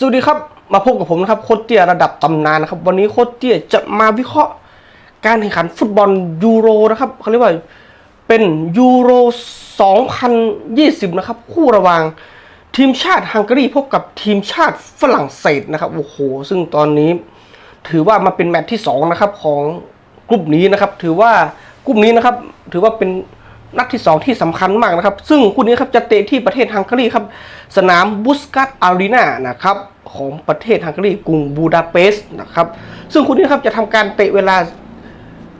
สวัสดีครับ มาพบกับผมนะครับโคชเตี้ยระดับตำนานนะครับ วันนี้โคชเตี้ยจะมาวิเคราะห์การแข่งขันฟุตบอลยูโรนะครับเขาเรียกว่าเป็นยูโร 2020 นะครับ คู่ระหว่างทีมชาติฮังการีพบกับทีมชาติฝรั่งเศสนะครับโอ้โหซึ่งตอนนี้ ถือว่ามาเป็นแมตช์ที่สองนะครับของกลุ่มนี้นะครับ ถือว่ากลุ่มนี้นะครับ ถือว่าเป็น นัดที่สองที่สำคัญมากนะครับ ซึ่งคู่นี้ครับจะเตะที่ประเทศฮังการีครับ สนามบุสกัตอารีนานะครับของประเทศฮังการีกรุงบูดาเปสต์นะครับ ซึ่งคู่นี้ครับจะทำการเตะเวลา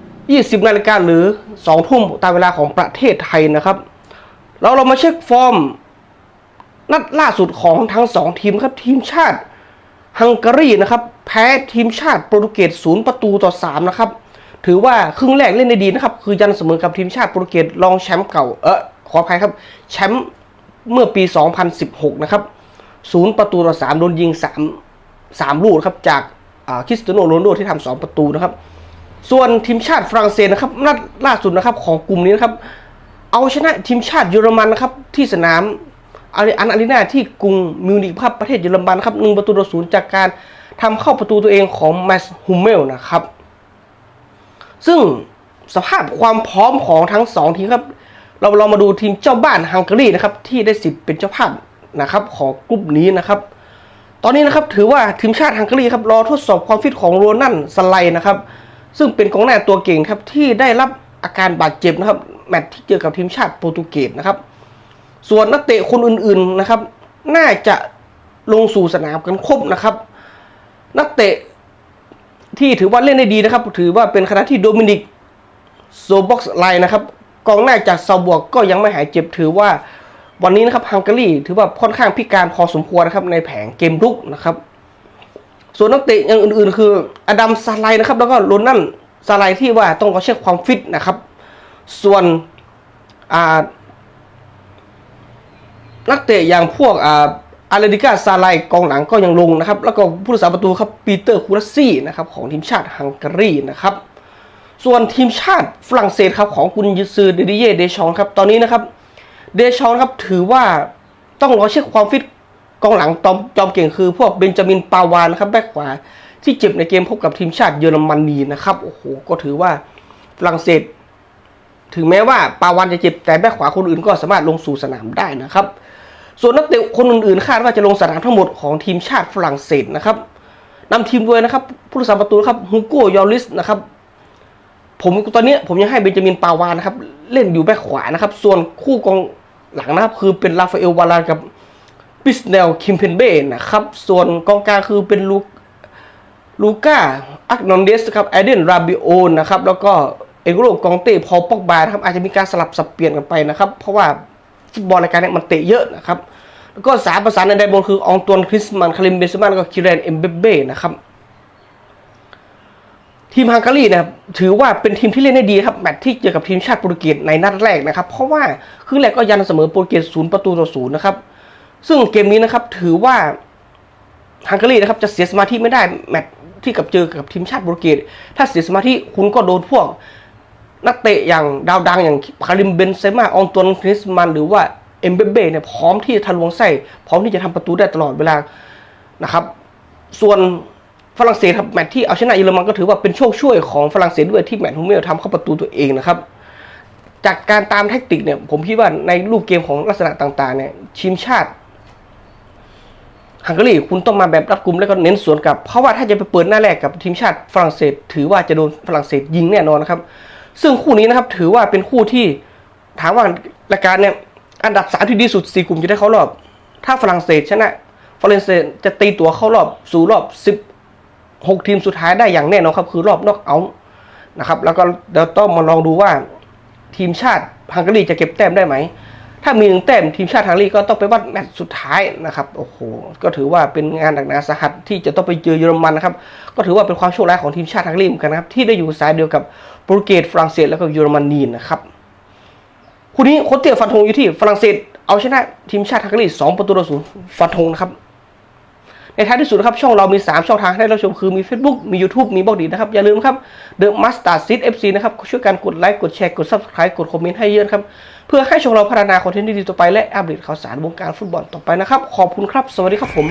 20 นาฬิกาหรือ 2 ทุ่มตามเวลาของประเทศไทยนะครับ เราเรามาเช็คฟอร์ม นัดล่าสุดของทั้งสองทีมครับทีมชาติฮังการีนะครับ แพ้ทีมชาติโปรตุเกสศูนย์ประตูต่อ 3 นะครับ ถือว่าครึ่งแรกเล่นได้ดีนะครับ คือยันเสมอกับทีมชาติโปรตุเกสรองแชมป์เก่า เออขออภัยครับ แชมป์เมื่อปี 2016 นะครับศูนย์ประตูต่อ3โดนยิง 3 3 ลูกครับ จากคริสเตียโนโรนโดที่ทำ2ประตูนะครับ ส่วนทีมชาติฝรั่งเศสนะครับนัดล่าสุดนะครับของกลุ่มนี้นะครับ เอาชนะทีมชาติเยอรมันนะครับ ที่สนามอารีอันอารีนาที่กรุงมิวนิกครับประเทศเยอรมันนะครับหนึ่งประตูต่อศูนย์จากการทำเข้าประตูตัวเองของแมสฮูเมลนะครับ ซึ่งสภาพความพร้อมของทั้งสองทีมครับ เราเรามาดูทีมเจ้าบ้านฮังการีนะครับที่ได้สิทธิ์เป็นเจ้าภาพนะครับของกลุ่มนี้นะครับ ตอนนี้นะครับถือว่าทีมชาติฮังการีครับรอทดสอบความฟิตของโรนันสไลด์นะครับ ซึ่งเป็นกองหน้าตัวเก่งครับที่ได้รับอาการบาดเจ็บนะครับแมตช์ที่เจอกับทีมชาติโปรตุเกสนะครับ ส่วนนักเตะคนอื่นๆนะครับ น่าจะลงสู่สนามกันครบนะครับ นักเตะ ที่ถือว่าเล่นได้ดีนะครับ ถือว่าเป็นคณะที่โดมินิกโซบ็อกซ์ไลน์นะครับกองหน้าจากซาบวกก็ยังไม่หายเจ็บถือว่าวันนี้นะครับฮังการีถือว่าค่อนข้างพิการพอสมควรนะครับในแผงเกมรุกนะครับ ส่วนนักเตะอย่างอื่น ๆ คืออดัมซาไลนะครับ แล้วก็โรนันซาไลที่ว่าต้องรอเช็คความฟิตนะครับ ส่วนนักเตะอย่างพวกอ่า อาร์เรดิก้าซาไลกองหลังก็ยังลงนะครับ แล้วก็ผู้รักษาประตูครับปีเตอร์คูรัสซี่นะครับของทีมชาติฮังการีนะครับ ส่วนทีมชาติฝรั่งเศสครับของคุณยิซือเดดิเยเดชองครับตอนนี้นะครับเดชองครับถือว่าต้องรอเช็คความฟิตกองหลังจอมจอมเก่งคือพวกเบนจามินปาวานนะครับแบ็คขวาที่เจ็บในเกมพบกับทีมชาติเยอรมนีนะครับโอ้โหก็ถือว่าฝรั่งเศส ถึงแม้ว่าปาวานจะเจ็บแต่แบ็คขวาคนอื่นก็สามารถลงสู่สนามได้นะครับ ส่วนนักเตะคนอื่นๆคาดว่าจะลงสนามทั้งหมดของทีมชาติฝรั่งเศสนะครับนำทีมด้วยนะครับผู้รักษาประตูครับฮูโกยอริสนะครับผมตอนนี้ผมยังให้เบนจามินปาวานะครับ เล่นอยู่แบ็คขวานะครับ ส่วนคู่กองหลังนะครับ คือเป็นราฟาเอลวาลานกับปิสเนลคิมเพนเบ้นะครับ ส่วนกองกลางคือเป็นลูลูก้าอักนอนเดสครับไอเดนราบิโอนะครับ แล้วก็เอโกโรกองเต้พอปอกบานะครับอาจจะมีการสลับสับเปลี่ยนกันไปนะครับ เพราะว่า ฟุตบอลรายการนี้มันเตะเยอะนะครับแล้วก็สามประสานในไดบนคืออองตวนคริสมันคาริมเบซมาแล้วก็คิเรนเอ็มเบเบ้นะครับทีมฮังการีนะครับถือว่าเป็นทีมที่เล่นได้ดีครับแมตช์ที่เจอกับทีมชาติโปรตุเกสในนัดแรกนะครับ เพราะว่าครึ่งแรกก็ยันเสมอโปรตุเกสศูนย์ประตูต่อศูนย์นะครับ ซึ่งเกมนี้นะครับถือว่าฮังการีนะครับจะเสียสมาธิไม่ได้แมตช์ที่กับเจอกับทีมชาติโปรตุเกสถ้าเสียสมาธิคุณก็โดนพวก นักเตะอย่างดาวดังอย่างคาริมเบนเซม่าอองตวนคริสมันหรือว่าเอ็มเบเบ้เนี่ยพร้อมที่จะทะลวงไส้พร้อมที่จะทำประตูได้ตลอดเวลานะครับ ส่วนฝรั่งเศสครับแมตช์ที่เอาชนะเยอรมันก็ถือว่าเป็นโชคช่วยของฝรั่งเศสด้วยที่แมตช์ฮูเมลทำเข้าประตูตัวเองนะครับ จากการตามแทคติกเนี่ยผมคิดว่าในรูปเกมของลักษณะต่างๆเนี่ยทีมชาติฮังการีคุณต้องมาแบบรัดกุมแล้วก็เน้นสวนกลับ เพราะว่าถ้าจะไปเปิดหน้าแรกกับทีมชาติฝรั่งเศส ถือว่าจะโดนฝรั่งเศสยิงแน่นอนนะครับ ซึ่งคู่นี้นะครับถือว่าเป็นคู่ที่ถามว่ารายการเนี่ยอันดับสามที่ดีสุดสี่กลุ่มจะได้เข้ารอบ ถ้าฝรั่งเศสชนะฝรั่งเศสจะตีตัวเข้ารอบสู่รอบสิบหกทีมสุดท้ายได้อย่างแน่นอนครับ คือรอบนอกเอานะครับ แล้วก็เดี๋ยวต้องมาลองดูว่าทีมชาติฮังการีจะเก็บแต้มได้ไหม ถ้ามีหนึ่งแต้มทีมชาติฮังการีก็ต้องไปวัดแมตช์สุดท้ายนะครับโอ้โหก็ถือว่าเป็นงานหนักหนาสาหัสที่จะต้องไปเจอเยอรมันนะครับก็ถือว่าเป็นความโชคร้ายของทีมชาติฮังการีเหมือนกันนะครับที่ได้อยู่สายเดียวกับโปรตุเกสฝรั่งเศสแล้วก็เยอรมนีนะครับคู่นี้โคชเตียฟันธงอยู่ที่ฝรั่งเศสเอาชนะทีมชาติฮังการีสองประตูต่อศูนย์ฟันธงนะครับ ในท้ายที่สุดนะครับช่องเรามี 3 ช่องทางให้เราชมคือมี Facebook มี YouTube มีบล็อกดีนะครับ อย่าลืมครับ The Mustard Seed FC นะครับช่วยกันกดไลค์กดแชร์กด Subscribe กดคอมเมนต์ให้เยอะครับ เพื่อให้ช่องเราพัฒนาคอนเทนต์ดีๆต่อไปและอัปเดตข่าวสารวงการฟุตบอลต่อไปนะครับขอบคุณครับ สวัสดีครับผม